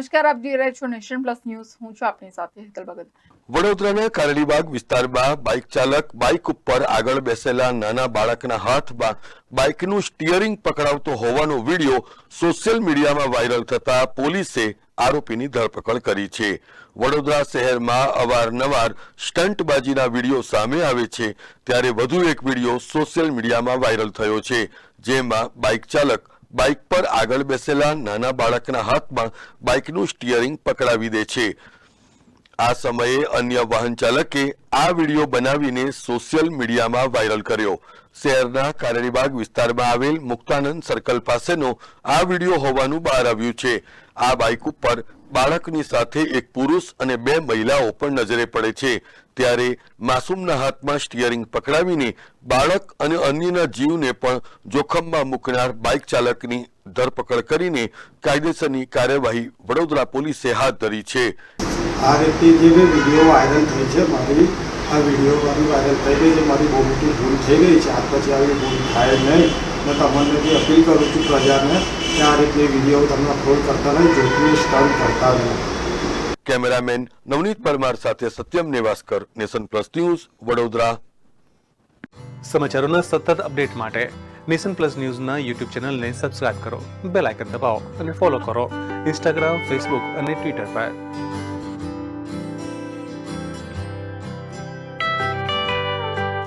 નમસ્કાર, આપ જોઈ રહ્યા છો નેશન પ્લસ ન્યૂઝ. હું છું આપની સાથે હેતલ ભગત. વડોદરાના કારેલીબાગ વિસ્તારમાં બાઇક ચાલક બાઇક ઉપર આગળ બેસેલા નાના બાળકના હાથમાં બાઇકનું સ્ટીયરિંગ પકડાવતો હોવાનો વીડિયો સોશિયલ મીડિયામાં વાયરલ થતા પોલીસે આરોપીની ધરપકડ કરી છે. વડોદરા શહેરમાં અવારનવાર સ્ટંટબાજીના વીડિયો સામે આવે છે. ત્યારે વધુ એક વીડિયો સોશિયલ મીડિયામાં વાયરલ થયો છે, જેમાં બાઇક ચાલક બાઇક પર આગળ બેસેલા નાના બાળકના હાથમાં બાઇકનું સ્ટીયરિંગ પકડાવી દે છે. આ સમયે અન્ય વાહન ચાલકે આ વીડિયો બનાવીને સોશિયલ મીડિયામાં વાયરલ કર્યો. શહેરના કારણીબાગ વિસ્તારમાં આવેલ મુક્તાનંદ સર્કલ પાસેનો આ વીડિયો હોવાનું બહાર આવ્યું છે. આ બાઇક ઉપર બાળકની સાથે એક પુરુષ અને બે મહિલાઓ પણ નજરે પડે છે. ત્યારે માસૂમના હાથમાં સ્ટીયરિંગ પકડાવીને બાળક અને અન્યના જીવને પણ જોખમમાં મૂકનાર બાઇક ચાલકની ધરપકડ કરીને કાયદેસરની કાર્યવાહી વડોદરા પોલીસે હાથ ધરી છે. આ રીતે જે વીડિયો વાયરલ થઈ છે, મારી આ વીડિયો મારી વાયરલ થઈ ગઈ છે. મારી બહુ મોટી ભૂલ થઈ ગઈ છે. આ પછી આવી ભૂલ થાય નહીં. મેં તમને બી અપીલ કરું છું પ્રજાને કે આ રીતે વીડિયો તમે અપલોડ કરતા નહીં જોખમી સ્ટન કરતા નહીં કેમેરામેન નવનીત પરમાર સાથે Satyam Nevaskar nation plus news Vadodara. સમાચારોના સતત અપડેટ માટે નેશન પ્લસ ન્યૂઝના યુટ્યુબ ચેનલને સબસ્ક્રાઇબ કરો બેલ આઇકન દબાવો અને ફોલો કરો. ઇન્સ્ટાગ્રામ ફેસબુક અને ટ્વિટર પર.